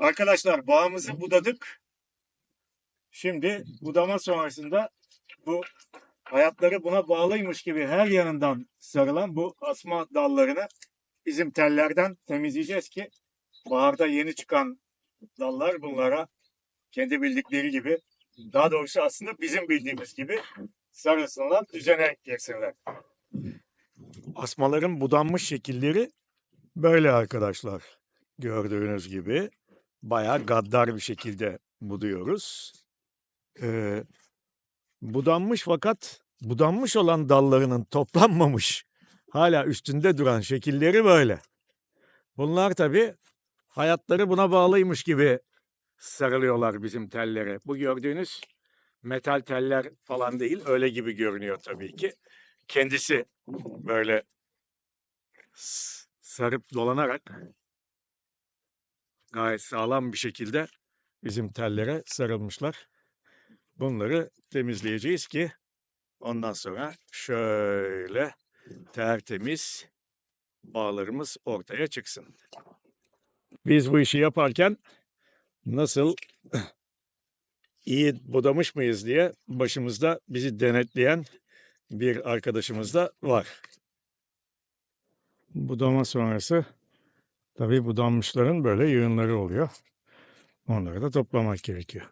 Arkadaşlar bağımızı budadık. Şimdi budama sonrasında bu hayatları buna bağlıymış gibi her yanından sarılan bu asma dallarını bizim tellerden temizleyeceğiz ki baharda yeni çıkan dallar bunlara kendi bildikleri gibi daha doğrusu aslında bizim bildiğimiz gibi sarılsınlar, düzene girsinler. Asmaların budanmış şekilleri böyle arkadaşlar. Gördüğünüz gibi bayağı gaddar bir şekilde buduyoruz. Ee, budanmış fakat budanmış olan dallarının toplanmamış hala üstünde duran şekilleri böyle. Bunlar tabii hayatları buna bağlıymış gibi sarılıyorlar bizim tellere. Bu gördüğünüz metal teller falan değil öyle gibi görünüyor tabii ki. Kendisi böyle sarıp dolanarak gayet sağlam bir şekilde bizim tellere sarılmışlar. Bunları temizleyeceğiz ki ondan sonra şöyle tertemiz bağlarımız ortaya çıksın. Biz bu işi yaparken nasıl iyi budamış mıyız diye başımızda bizi denetleyen bir arkadaşımız da var. Budama sonrası tabii budanmışların böyle yığınları oluyor. Onları da toplamak gerekiyor.